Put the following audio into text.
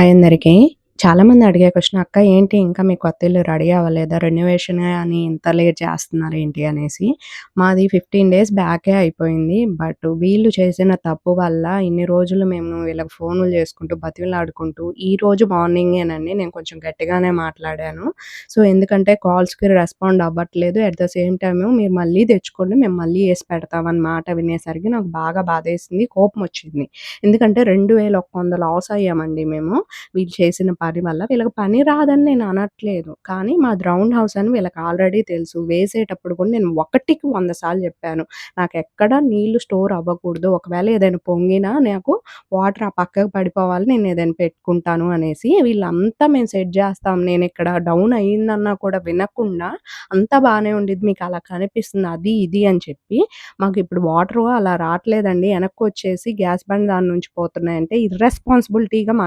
Hi అందరికీ. చాలామంది అడిగే క్వశ్చన్ అక్క ఏంటి ఇంకా మీ కొత్త ఇల్లు రెడీ అవ్వలేదా? రెన్యువేషన్ అని ఇంత లేట్ చేస్తున్నారు ఏంటి అనేసి. మాది 15 డేస్ బ్యాకే అయిపోయింది. బట్ వీళ్ళు చేసిన తప్పు వల్ల ఇన్ని రోజులు మేము వీళ్ళకి ఫోన్లు చేసుకుంటూ, బతిలాడుకుంటూ ఈ రోజు మార్నింగేనండి నేను కొంచెం గట్టిగానే మాట్లాడాను. సో, ఎందుకంటే కాల్స్‌కి రెస్పాండ్ అవ్వట్లేదు. అట్ ద సేమ్ టైం మీరు మళ్ళీ తెచ్చుకోండి మేము మళ్ళీ వేసి పెడతాం మాట వినేసరికి నాకు బాగా బాధేసింది. కోపం వచ్చింది ఎందుకంటే 2100 లాస్ అయ్యామండి మేము. వీళ్ళు చేసిన పని వల్ల. వీళ్ళకి పని రాదని నేను అనట్లేదు. కానీ మాది రౌండ్ హౌస్ అని వీళ్ళకి ఆల్రెడీ తెలుసు. వేసేటప్పుడు కూడా నేను ఒకటికి వంద సార్లు చెప్పాను. నాకు ఎక్కడ నీళ్ళు స్టోర్ అవ్వకూడదు. ఒకవేళ ఏదైనా పొంగినా నాకు వాటర్ ఆ పక్కకు పడిపోవాలి. నేను ఏదైనా పెట్టుకుంటాను అనేసి వీళ్ళంతా మేము సెట్ చేస్తాం. నేను ఇక్కడ డౌన్ అయిందన్నా కూడా వినకుండా అంతా బాగానే ఉండేది మీకు అలా కనిపిస్తుంది. అది ఇది అని చెప్పి మాకు ఇప్పుడు వాటర్ అలా రావట్లేదండి వెనక్కి వచ్చేసి గ్యాస్ బండ్ దాని నుంచి పోతున్నాయంటే ఇర్రెస్పాన్సిబిలిటీగా మా